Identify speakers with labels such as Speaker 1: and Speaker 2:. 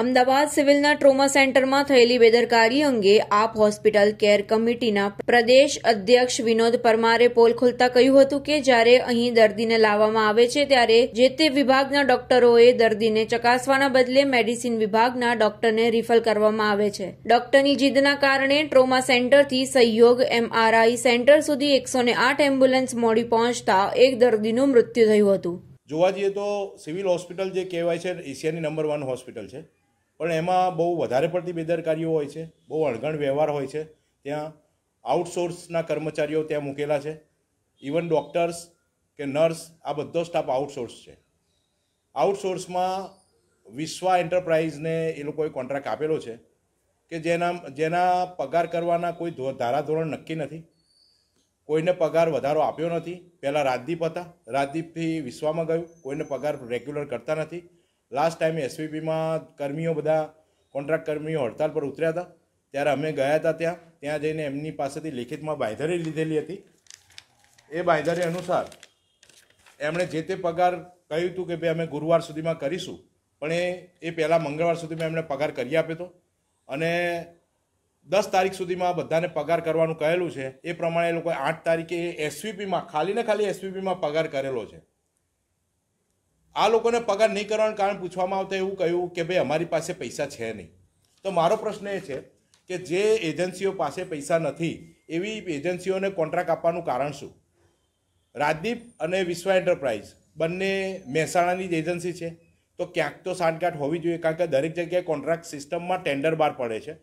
Speaker 1: Ahmedabad સિવિલના trauma સેન્ટરમાં થયેલી બેદરકારી અંગે આપ હોસ્પિટલ કેર કમિટીના પ્રદેશ અધ્યક્ષ વિનોદ પરમારે પોલ ખોલતા કહ્યું હતું કે જ્યારે અહીં દર્દીને લાવવામાં આવે છે ત્યારે જે તે વિભાગના ડોક્ટરોએ દર્દીને ચકાસવાના બદલે મેડિસિન વિભાગના ડોક્ટરને રિફર કરવામાં આવે છે. ડોક્ટરની જીદના કારણે ટ્રોમા સેન્ટરથી સહયોગ એમઆરઆઈ સેન્ટર સુધી એકસો આઠ એમ્બ્યુલન્સ મોડી પહોંચતા એક દર્દીનું મૃત્યુ થયું હતું.
Speaker 2: જોવા જઈએ તો સિવિલ હોસ્પિટલ જે કહેવાય છે એશિયાની નંબર વન હોસ્પિટલ છે. પણ એમાં બહુ વધારે પડતી બેદરકારીઓ હોય છે, બહુ અણગણ વ્યવહાર હોય છે. ત્યાં આઉટસોર્સના કર્મચારીઓ ત્યાં મૂકેલા છે. ઇવન ડૉક્ટર્સ કે નર્સ આ બધો સ્ટાફ આઉટસોર્સ છે. આઉટસોર્સમાં વિશ્વા એન્ટરપ્રાઇઝને એ લોકોએ કોન્ટ્રાક્ટ આપેલો છે કે જેના જેના પગાર કરવાના કોઈ ધારાધોરણ નક્કી નથી. કોઈને પગાર વધારો આપ્યો નથી. પહેલાં રાજદીપ હતા. રાજદીપથી વિશ્વામાં ગયું. કોઈને પગાર રેગ્યુલર કરતા નથી. લાસ્ટ ટાઈમ એસવીપીમાં કર્મીઓ બધા કોન્ટ્રાક્ટ કર્મીઓ હડતાલ પર ઉતર્યા હતા. ત્યારે અમે ગયા હતા ત્યાં. ત્યાં જઈને એમની પાસેથી લિખિતમાં બાંયધરી લીધેલી હતી. એ બાંયધરી અનુસાર એમણે જે તે પગાર કહ્યું હતું કે ભાઈ અમે ગુરુવાર સુધીમાં કરીશું, પણ એ એ પહેલાં મંગળવાર સુધીમાં એમણે પગાર કરી આપ્યો હતો. અને દસ તારીખ સુધીમાં બધાને પગાર કરવાનું કહેલું છે. એ પ્રમાણે એ લોકોએ આઠ તારીખે એસવીપીમાં ખાલી ને ખાલી એસવીપીમાં પગાર કરેલો છે. આ લોકોને પગાર નહીં કરવાનું કારણ પૂછવામાં આવતા એવું કહ્યું કે ભાઈ, અમારી પાસે પૈસા છે નહીં. તો મારો પ્રશ્ન એ છે કે જે એજન્સીઓ પાસે પૈસા નથી, એવી એજન્સીઓને કોન્ટ્રાક્ટ આપવાનું કારણ શું? રાજદીપ અને વિશ્વ એન્ટરપ્રાઇઝ બંને મહેસાણાની જ એજન્સી છે. તો ક્યાંક તો સાંઠગાંઠ હોવી જોઈએ, કારણ કે દરેક જગ્યાએ કોન્ટ્રાક્ટ સિસ્ટમમાં ટેન્ડર બહાર પડે છે.